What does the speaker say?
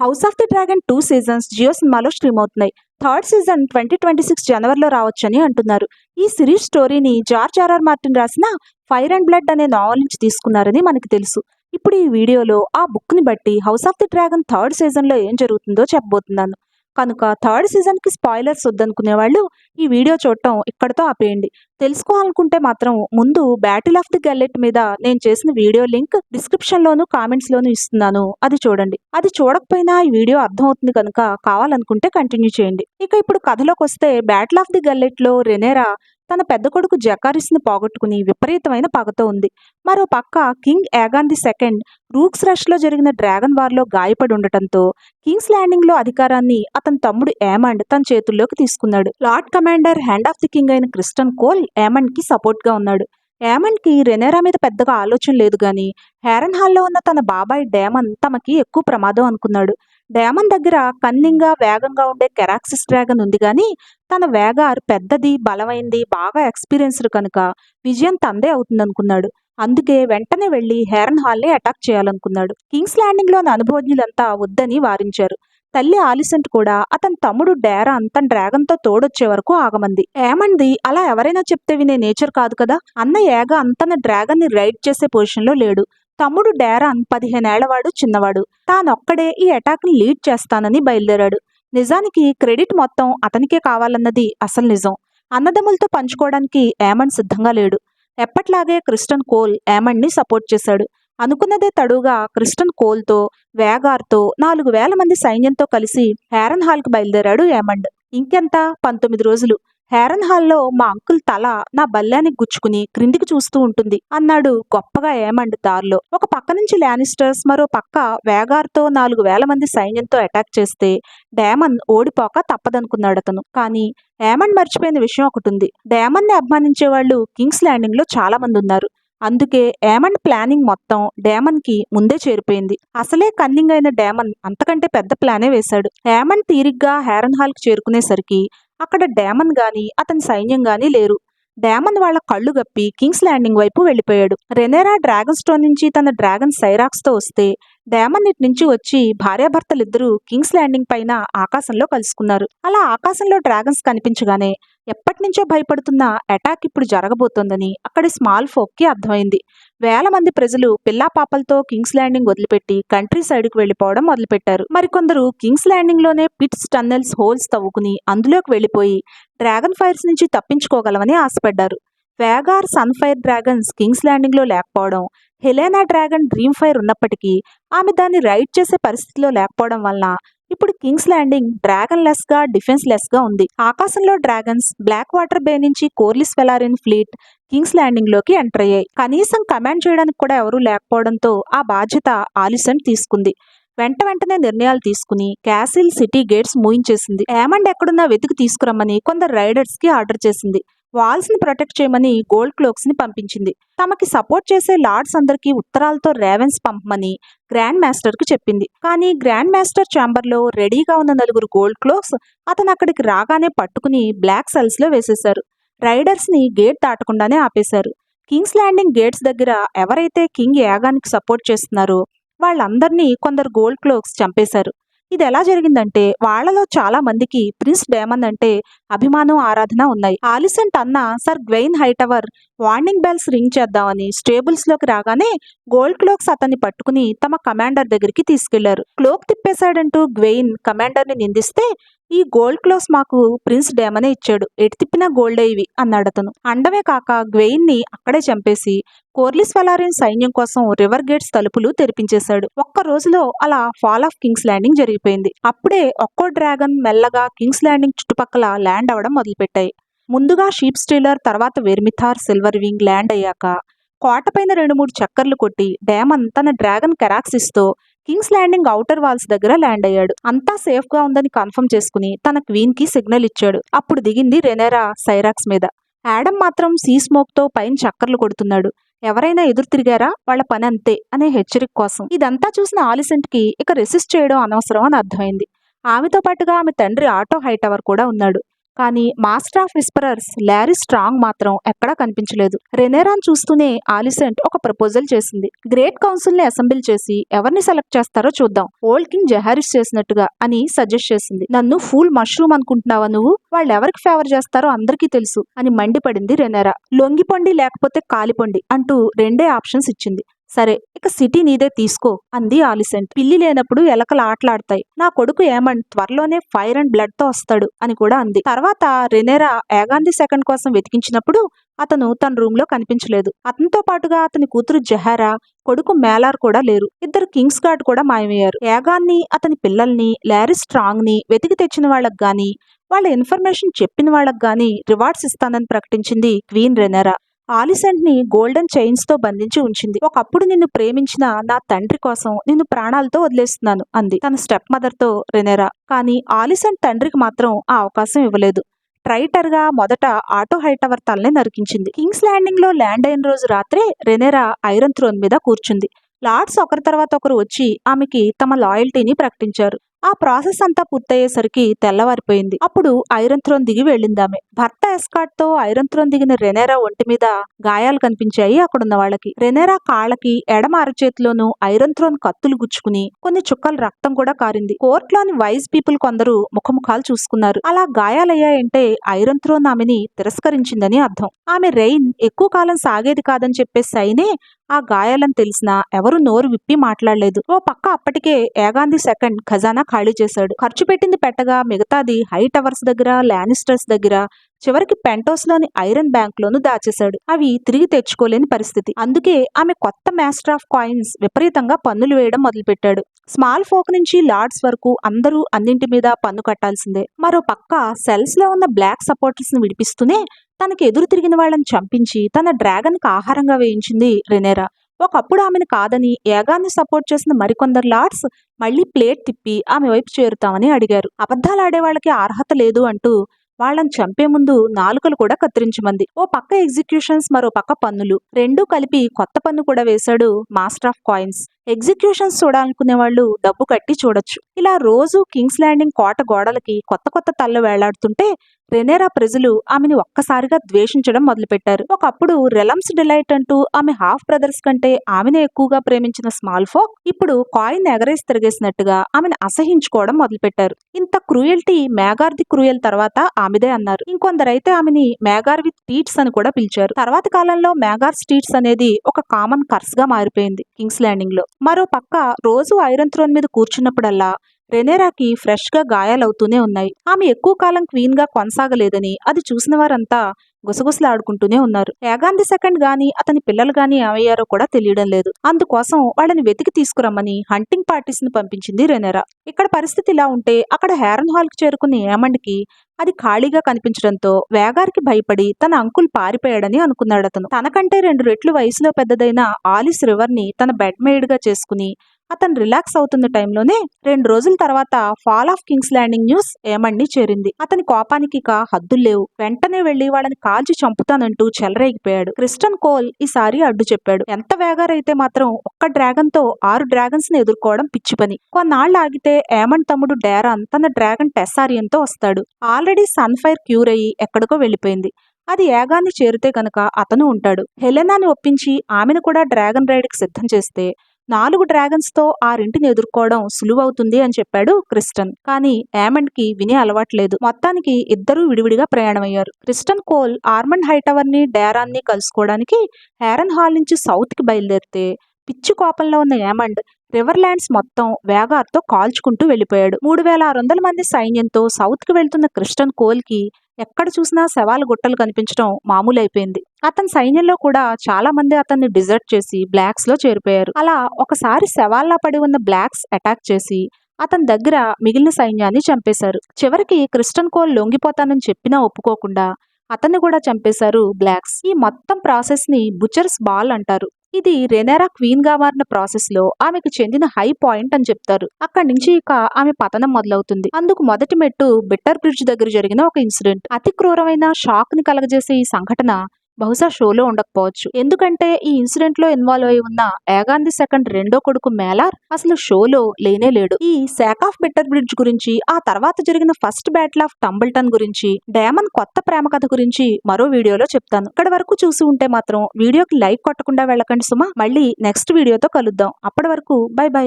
House of the dragon two seasons Jio సినిమాలో stream అవుతున్నాయి. Third season twenty twenty six జనవరిలో రావచ్చని అంటున్నారు. ఈ సిరీస్ స్టోరీని జార్జ్ ఆర్ఆర్ మార్టిన్ రాసిన ఫైర్ అండ్ బ్లడ్ అనే నావల్ నుంచి తీసుకున్నారని మనకి తెలుసు. ఇప్పుడు ఈ వీడియోలో ఆ బుక్ని బట్టి house of the dragon third సీజన్లో ఏం జరుగుతుందో చెప్పబోతున్నాను. కనుక థర్డ్ సీజన్కి స్పాయిలర్స్ వద్దనుకునే వాళ్ళు ఈ వీడియో చూడటం ఇక్కడతో ఆపేయండి. తెలుసుకోవాలనుకుంటే మాత్రం ముందు బ్యాటిల్ ఆఫ్ ది గల్లెట్ మీద నేను చేసిన వీడియో లింక్ డిస్క్రిప్షన్లోను కామెంట్స్లోను కామెంట్స్ ఇస్తున్నాను. అది చూడండి. అది చూడకపోయినా ఈ వీడియో అర్థమవుతుంది కనుక కావాలనుకుంటే కంటిన్యూ చేయండి. ఇక ఇప్పుడు కథలోకి వస్తే బ్యాటిల్ ఆఫ్ ది గల్లెట్లో రెనేరా తన పెద్ద కొడుకు జకారిస్ని పోగొట్టుకుని విపరీతమైన పగతో ఉంది. మరో పక్క king Aegon the second Rook's రష్లో జరిగిన డ్రాగన్ వార్లో గాయపడి ఉండటంతో కింగ్స్ ల్యాండింగ్లో అధికారాన్ని అతని తమ్ముడు ఏమండ్ తన చేతుల్లోకి తీసుకున్నాడు. Lord commander hand of the king అయిన క్రిస్టన్ కోల్ ఏమండ్కి సపోర్ట్గా ఉన్నాడు. ఏమండ్కి రెనేరా మీద పెద్దగా ఆలోచన లేదు కానీ హ్యారన్ హాల్లో ఉన్న తన బాబాయ్ డేమన్ తమకి ఎక్కువ ప్రమాదం అనుకున్నాడు. డేమన్ దగ్గర కన్నింగా వేగంగా ఉండే కెరాక్సిస్ డ్రాగన్ ఉంది కానీ తన వేగార్ పెద్దది బలమైంది బాగా ఎక్స్పీరియన్స్డ్ కనుక విజయం తందే అవుతుందనుకున్నాడు. అందుకే వెంటనే వెళ్ళి హేరన్ హాల్ని అటాక్ చేయాలనుకున్నాడు. కింగ్స్ ల్యాండింగ్లోని అనుభవజ్ఞులంతా వద్దని వారించారు. తల్లి ఆలిసెంట్ కూడా అతని తమ్ముడు డేరాన్ తన డ్రాగన్తో తోడొచ్చే వరకు ఆగమంది. ఏమంది అలా ఎవరైనా చెప్తే వినే నేచర్ కాదు కదా? అన్న ఏగ అంతన డ్రాగన్ని రైడ్ చేసే పొజిషన్లో లేడు. తమ్ముడు డేరాన్ పదిహేనేళ్ళవాడు చిన్నవాడు. తానొక్కడే ఈ అటాక్ని లీడ్ చేస్తానని బయలుదేరాడు. నిజానికి క్రెడిట్ మొత్తం అతనికే కావాలన్నది అసలు నిజం. అన్నదమ్ములతో పంచుకోవడానికి ఏమన్ సిద్ధంగా లేడు. ఎప్పట్లాగే క్రిస్టన్ కోల్ ఏమన్ని సపోర్ట్ చేశాడు. అనుకున్నదే తడుగా క్రిస్టన్ కోల్తో వేగార్తో నాలుగు వేల మంది సైన్యంతో కలిసి హ్యారన్ హాల్కి బయలుదేరాడు ఏమండ్ ఇంకెంత? పంతొమ్మిది రోజులు. హేరన్ హాల్లో మా అంకుల్ తల నా బల్లానికి గుచ్చుకుని క్రిందికి చూస్తూ ఉంటుంది. అన్నాడు గొప్పగా ఏమండ్ దారిలో. ఒక పక్క నుంచి లానిస్టర్స్ మరో పక్క వేగార్తో నాలుగు వేల మంది సైన్యంతో అటాక్ చేస్తే డేమన్ ఓడిపోక తప్పదనుకున్నాడు అతను. కానీ ఏమన్ మర్చిపోయిన విషయం ఒకటి ఉంది. డేమన్ని అభిమానించే వాళ్ళు కింగ్స్ ల్యాండింగ్లో చాలా మంది ఉన్నారు. అందుకే డేమన్ ప్లానింగ్ మొత్తం డేమన్కి ముందే చేరిపోయింది. అసలే కన్నింగ్ అయిన డేమన్ అంతకంటే పెద్ద ప్లానే వేశాడు. డేమన్ తీరిగ్గా హ్యారన్ హాల్కి చేరుకునేసరికి అక్కడ డ్యామన్ గాని అతని సైన్యం గాని లేరు. డేమన్ వాళ్ళ కళ్ళు గప్పి కింగ్స్ ల్యాండింగ్ వైపు వెళ్ళిపోయాడు రెనేరా డ్రాగన్ స్టోన్ నుంచి తన డ్రాగన్ సైరాక్స్తో వస్తే డేమన్ ఇటు నుంచి వచ్చి భార్యాభర్తలిద్దరూ కింగ్స్ ల్యాండింగ్ పైన ఆకాశంలో కలుసుకున్నారు. అలా ఆకాశంలో డ్రాగన్స్ కనిపించగానే ఎప్పటి నుంచో భయపడుతున్న అటాక్ ఇప్పుడు జరగబోతోందని అక్కడి స్మాల్ ఫోక్కి అర్థమైంది. వేల మంది ప్రజలు పిల్లా పాపలతో కింగ్స్ ల్యాండింగ్ వదిలిపెట్టి కంట్రీ సైడ్కి వెళ్ళిపోవడం మొదలుపెట్టారు. మరికొందరు కింగ్స్ ల్యాండింగ్లోనే పిట్స్ టన్నెల్స్ హోల్స్ తవ్వుకుని అందులోకి వెళ్ళిపోయి డ్రాగన్ ఫైర్స్ నుంచి తప్పించుకోగలమని ఆశపడ్డారు. Vhagar Sunfyre dragons King's ల్యాండింగ్లో లేకపోవడం హెలెనా డ్రాగన్ డ్రీమ్ ఫైర్ ఉన్నప్పటికీ ఆమె దాన్ని రైడ్ చేసే పరిస్థితిలో లేకపోవడం వలన ఇప్పుడు కింగ్స్ ల్యాండింగ్ డ్రాగన్ లెస్గా డిఫెన్స్ లెస్గా ఉంది. ఆకాశంలో డ్రాగన్స్ బ్లాక్ వాటర్ బే నుంచి కోర్లిస్ వెలారిన్ ఫ్లీట్ కింగ్స్ ల్యాండింగ్లోకి ఎంటర్ అయ్యాయి. కనీసం కమాండ్ చేయడానికి కూడా ఎవరూ లేకపోవడంతో ఆ బాధ్యత ఆలిసన్ తీసుకుంది. వెంట వెంటనే నిర్ణయాలు తీసుకుని క్యాసిల్ సిటీ గేట్స్ మూయించేసింది. ఏమండ్ ఎక్కడున్నా వెతికి తీసుకురమ్మని కొందరు రైడర్స్కి ఆర్డర్ చేసింది. వాల్స్ని ప్రొటెక్ట్ చేయమని గోల్డ్ క్లోక్స్ని పంపించింది. తమకి సపోర్ట్ చేసే లార్డ్స్ అందరికీ ఉత్తరాలతో రేవెన్స్ పంపమని గ్రాండ్ మాస్టర్కు చెప్పింది. కానీ గ్రాండ్ మాస్టర్ ఛాంబర్లో రెడీగా ఉన్న నలుగురు గోల్డ్ క్లోక్స్ అతను అక్కడికి రాగానే పట్టుకుని బ్లాక్ సెల్స్లో వేసేశారు. రైడర్స్ని గేట్ దాటకుండానే ఆపేశారు. కింగ్స్ ల్యాండింగ్ గేట్స్ దగ్గర ఎవరైతే కింగ్ యాగానికి సపోర్ట్ చేస్తున్నారో వాళ్ళందరినీ కొందరు గోల్డ్ క్లోక్స్ చంపేశారు. ఇది ఎలా జరిగిందంటే వాళ్ళలో చాలా మందికి ప్రిన్స్ డేమన్ అంటే అభిమానం ఆరాధన ఉన్నాయి. ఆలిసెంట్ అన్న sir Gwayne Hightower warning bells ring చేద్దామని స్టేబుల్స్లోకి రాగానే గోల్డ్ క్లోక్స్ అతన్ని పట్టుకుని తమ కమాండర్ దగ్గరికి తీసుకెళ్ళారు. క్లోక్ తిప్పేశాడంటూ గ్వెయిన్ కమాండర్ని నిందిస్తే ఈ గోల్డ్ క్లోస్ మాకు ప్రిన్స్ డేమనే ఇచ్చాడు. ఎటు తిప్పినా గోల్డే ఇవి అన్నాడు అతను. అండమే కాక గ్వెయిన్ని అక్కడే చంపేసి కోర్లిస్ వలారిన్ సైన్యం కోసం రివర్ గేట్స్ తలుపులు తెరిపించేశాడు. ఒక్క రోజులో అలా ఫాల్ ఆఫ్ కింగ్స్ ల్యాండింగ్ జరిగిపోయింది. అప్పుడే ఒక్కో డ్రాగన్ మెల్లగా కింగ్స్ ల్యాండింగ్ చుట్టుపక్కల ల్యాండ్ అవడం మొదలుపెట్టాయి. ముందుగా షీప్ స్టీలర్ తర్వాత వెర్మిథార్ సిల్వర్ వింగ్ ల్యాండ్ అయ్యాక కోటపైన రెండు మూడు చక్కర్లు కొట్టి డ్యామ్ తన డ్రాగన్ కెరాక్సిస్తో కింగ్స్ ల్యాండింగ్ అవుటర్ వాల్స్ దగ్గర ల్యాండ్ అయ్యాడు. అంతా సేఫ్గా ఉందని కన్ఫర్మ్ చేసుకుని తన క్వీన్కి సిగ్నల్ ఇచ్చాడు. అప్పుడు దిగింది రెనేరా సైరాక్స్ మీద. యాడమ్ మాత్రం సీ స్మోక్తో పైన చక్కర్లు కొడుతున్నాడు. ఎవరైనా ఎదురు తిరిగారా? వాళ్ళ పని అంతే అనే హెచ్చరిక కోసం. ఇదంతా చూసిన ఆలిసెంట్కి ఇక రెసిస్ట్ చేయడం అనవసరం అని అర్థమైంది. ఆమెతో పాటుగా ఆమె తండ్రి ఆటో హైటవర్ కూడా ఉన్నాడు. కానీ master of whisperers Larys Strong మాత్రం ఎక్కడా కనిపించలేదు. రెనేరాన్ చూస్తూనే ఆలిసెంట్ ఒక ప్రపోజల్ చేసింది. గ్రేట్ కౌన్సిల్ని అసెంబ్లీ చేసి ఎవరిని సెలెక్ట్ చేస్తారో చూద్దాం. ఓల్డ్ కింగ్ జహారిస్ చేసినట్టుగా అని సజెస్ట్ చేసింది. నన్ను ఫూల్ మష్రూమ్ అనుకుంటున్నావా నువ్వు? వాళ్ళు ఎవరికి ఫేవర్ చేస్తారో అందరికీ తెలుసు అని మండిపడింది రెనేరా. లొంగిపొండి లేకపోతే కాలిపొండి అంటూ రెండే ఆప్షన్స్ ఇచ్చింది. సరే ఇక సిటీ నీదే తీసుకో అంది ఆలిసెంట్. పిల్లి లేనప్పుడు ఎలకలు ఆటలాడతాయి. నా కొడుకు ఏమండ్ త్వరలోనే ఫైర్ అండ్ బ్లడ్తో వస్తాడు అని కూడా అంది. తర్వాత రెనేరా ఏగాంధీ సెకండ్ కోసం వెతికించినప్పుడు అతను తన రూమ్లో కనిపించలేదు. అతనితో పాటుగా అతని కూతురు జహారా కొడుకు మేలార్ కూడా లేరు. ఇద్దరు కింగ్స్ గార్డ్ కూడా మాయమయ్యారు. ఏగాన్ని అతని పిల్లల్ని లారీ స్ట్రాంగ్ని వెతికి తెచ్చిన వాళ్ళకి గాని వాళ్ళ ఇన్ఫర్మేషన్ చెప్పిన వాళ్ళకి గాని రివార్డ్స్ ఇస్తానని ప్రకటించింది క్వీన్ రెనెరా. ఆలిసెంట్ని గోల్డెన్ చైన్స్తో బంధించి ఉంచింది. ఒకప్పుడు నిన్ను ప్రేమించిన నా తండ్రి కోసం నిన్ను ప్రాణాలతో వదిలేస్తున్నాను అంది తన స్టెప్ మదర్తో రెనెరా. కానీ ఆలిసెంట్ తండ్రికి మాత్రం ఆ అవకాశం ఇవ్వలేదు. ట్రైటర్గా మొదట ఆటో హైటవర్ తలని నరికించింది. కింగ్స్ ల్యాండింగ్లో ల్యాండ్ అయిన రోజు రాత్రే రెనెరా ఐరన్ థ్రోన్ మీద కూర్చుంది. లార్డ్స్ ఒకరి తర్వాత ఒకరు వచ్చి ఆమెకి తమ లాయల్టీని ప్రకటించారు. ఆ ప్రాసెస్ అంతా పూర్తయ్యేసరికి తెల్లవారిపోయింది. అప్పుడు ఐరన్ థ్రోన్ దిగి వెళ్ళిందామె. భర్త ఎస్కాట్తో ఐరన్ థ్రోన్ దిగిన రెనేరా ఒంటి మీద గాయాలు కనిపించాయి అక్కడున్న వాళ్ళకి. రెనేరా కాళ్ళకి ఎడమ అరచేతిలోనూ ఐరన్ థ్రోన్ కత్తులు గుచ్చుకుని కొన్ని చుక్కల రక్తం కూడా కారింది. కోర్టులోని వైజ్ పీపుల్ కొందరు ముఖముఖాలు చూసుకున్నారు. అలా గాయాలయ్యాయంటే ఐరన్ థ్రోన్ ఆమెని తిరస్కరించిందని అర్థం. ఆమె రెయిన్ ఎక్కువ కాలం సాగేది కాదని చెప్పే సైనే ఆ గాయాలను తెలిసినా ఎవరు నోరు విప్పి మాట్లాడలేదు. ఓ పక్క అప్పటికే ఏగాంధీ సెకండ్ ఖజానా ఖాళీ చేశాడు. ఖర్చు పెట్టింది పెట్టగా మిగతాది హై టవర్స్ దగ్గర లానిస్టర్స్ దగ్గర చివరికి పెంటోస్లోని ఐరన్ బ్యాంక్ లోను దాచేశాడు. అవి తిరిగి తెచ్చుకోలేని పరిస్థితి. అందుకే ఆమె కొత్త మాస్టర్ ఆఫ్ కాయిన్స్ విపరీతంగా పన్నులు వేయడం మొదలుపెట్టాడు. స్మాల్ ఫోక్ నుంచి లార్డ్స్ వరకు అందరూ అన్నింటి మీద పన్ను కట్టాల్సిందే. మరో పక్క సెల్స్లో ఉన్న బ్లాక్ సపోర్టర్స్ని విడిపిస్తూనే తనకు ఎదురు తిరిగిన వాళ్ళని చంపించి తన డ్రాగన్కి ఆహారంగా వేయించింది రెనేరా. ఒకప్పుడు ఆమెను కాదని ఏగాన్ని సపోర్ట్ చేసిన మరికొందరు లార్డ్స్ మళ్ళీ ప్లేట్ తిప్పి ఆమె వైపు చేరుతామని అడిగారు. అబద్ధాలు ఆడే వాళ్ళకి అర్హత లేదు అంటూ వాళ్ళని చంపే ముందు నాలుకలు కూడా కత్తిరించమంది. ఓ పక్క ఎగ్జిక్యూషన్స్ మరో పక్క పన్నులు. రెండూ కలిపి కొత్త పన్ను కూడా వేశాడు మాస్టర్ ఆఫ్ కాయిన్స్. ఎగ్జిక్యూషన్స్ చూడాలనుకునే వాళ్ళు డబ్బు కట్టి చూడొచ్చు. ఇలా రోజు కింగ్స్ ల్యాండింగ్ కోట గోడలకి కొత్త కొత్త తల్లు వేలాడుతుంటే రెనేరా ప్రజలు ఆమెని ఒక్కసారిగా ద్వేషించడం మొదలుపెట్టారు. ఒకప్పుడు రెలమ్స్ డిలైట్ అంటూ ఆమె హాఫ్ బ్రదర్స్ కంటే ఆమెనే ఎక్కువగా ప్రేమించిన స్మాల్ ఫోక్ ఇప్పుడు కాయిన్ ఎగరేసి తిరిగేసినట్టుగా ఆమెను అసహించుకోవడం మొదలుపెట్టారు. ఇంత క్రూయల్టీ మేగార్ ది క్రూయల్ తర్వాత ఆమెదే అన్నారు. ఇంకొందరైతే ఆమెని మేగార్ విత్ టీట్స్ అని కూడా పిలిచారు. తర్వాత కాలంలో మేగార్ స్టీట్స్ అనేది ఒక కామన్ కర్స్గా మారిపోయింది కింగ్స్ ల్యాండింగ్లో మరో పక్క రోజు ఐరన్ థ్రోన్ మీద కూర్చున్నప్పుడల్లా రెనేరాకి ఫ్రెష్గా గాయాలవుతూనే ఉన్నాయి. ఆమె ఎక్కువ కాలం క్వీన్గా కొనసాగలేదని అది చూసిన వారంతా గుసగుసలాడుకుంటూనే ఉన్నారు. యాగాంధి సెకండ్ గాని అతని పిల్లలు గాని ఏమయ్యారో కూడా తెలియడం లేదు. అందుకోసం వాళ్ళని వెతికి తీసుకురమ్మని హంటింగ్ పార్టీస్ని పంపించింది రెనేరా. ఇక్కడ పరిస్థితి ఇలా ఉంటే అక్కడ హేరన్ హాల్కి చేరుకున్న ఏమండ్కి అది ఖాళీగా కనిపించడంతో వేగారికి భయపడి తన అంకుల్ పారిపోయాడని అనుకున్నాడు అతను తనకంటే రెండు రెట్లు వయసులో పెద్దదైన ఆలిస్ రివర్ని తన బెడ్ మేడ్గా చేసుకుని అతను రిలాక్స్ అవుతున్న టైంలోనే రెండు రోజుల తర్వాత fall of King's Landing news ఏమండి చేరింది. అతని కోపానికి ఇక హద్దులు లేవు. వెంటనే వెళ్ళి వాళ్ళని కాల్చి చంపుతానంటూ చెలరేగిపోయాడు. క్రిస్టన్ కోల్ ఈసారి అడ్డు చెప్పాడు. ఎంత వేగారైతే మాత్రం ఒక్క డ్రాగన్తో ఆరు డ్రాగన్స్ని ఎదుర్కోవడం పిచ్చి పని. కొన్నాళ్ళు ఆగితే ఏమన్ తమ్ముడు డేరాన్ తన డ్రాగన్ టెస్సారియన్తో వస్తాడు. ఆల్రెడీ సన్ఫైర్ క్యూర్ అయ్యి ఎక్కడికో వెళ్ళిపోయింది. అది ఏగాన్ని చేరితే గనక అతను ఉంటాడు. హెలెనాని ఒప్పించి ఆమెను కూడా డ్రాగన్ రైడ్కి సిద్ధం చేస్తే నాలుగు డ్రాగన్స్తో ఆరింటిని ఎదుర్కోవడం సులువవుతుంది అని చెప్పాడు క్రిస్టన్. కానీ యామండ్కి వినే అలవాట్లేదు. మొత్తానికి ఇద్దరూ విడివిడిగా ప్రయాణమయ్యారు. క్రిస్టన్ కోల్ ఆర్మండ్ హైటవర్ని ని కలుసుకోవడానికి హ్యారన్ హాల్ నుంచి సౌత్కి బయలుదేరితే పిచ్చి కోపంలో ఉన్న యామండ్ రివర్ ల్యాండ్స్ మొత్తం వేగార్తో కాల్చుకుంటూ వెళ్ళిపోయాడు. మూడు వేల ఆరు వందల మంది సైన్యంతో సౌత్కి వెళ్తున్న క్రిస్టన్ కోల్కి ఎక్కడ చూసినా శవాల గుట్టలు కనిపించడం మామూలైపోయింది. అతని సైన్యంలో కూడా చాలా మంది అతన్ని డిజర్ట్ చేసి బ్లాక్స్లో చేరిపోయారు. అలా ఒకసారి శవాల్లా పడి ఉన్న బ్లాక్స్ అటాక్ చేసి అతని దగ్గర మిగిలిన సైన్యాన్ని చంపేశారు. చివరికి క్రిస్టన్ కోల్ లొంగిపోతానని చెప్పినా ఒప్పుకోకుండా అతన్ని కూడా చంపేశారు బ్లాక్స్. ఈ మొత్తం ప్రాసెస్ని బుచర్స్ బాల్ అంటారు. ఇది రెనేరా క్వీన్గా మారిన ప్రాసెస్లో ఆమెకు చెందిన హై పాయింట్ అని చెప్తారు. అక్కడి నుంచి ఇక ఆమె పతనం మొదలవుతుంది. అందుకు మొదటి మెట్టు బిట్టర్ బ్రిడ్జ్ దగ్గర జరిగిన ఒక ఇన్సిడెంట్. అతి క్రూరమైన షాక్ని కలగజేసే ఈ సంఘటన బహుశా షోలో ఉండకపోవచ్చు. ఎందుకంటే ఈ ఇన్సిడెంట్లో ఇన్వాల్వ్ అయి ఉన్న ఏగాంధీ సెకండ్ రెండో కొడుకు మేలార్ అసలు షోలో లేనే లేడు. ఈ శాక్ ఆఫ్ బిట్టర్ బ్రిడ్జ్ గురించి ఆ తర్వాత జరిగిన ఫస్ట్ బ్యాటిల్ ఆఫ్ టంబుల్టన్ గురించి డేమన్ కొత్త ప్రేమ కథ గురించి మరో వీడియోలో చెప్తాను. ఇక్కడ వరకు చూసి ఉంటే మాత్రం వీడియోకి లైక్ కొట్టకుండా వెళ్ళకండి సుమా. మళ్ళీ నెక్స్ట్ వీడియోతో కలుద్దాం. అప్పటి వరకు బై బై.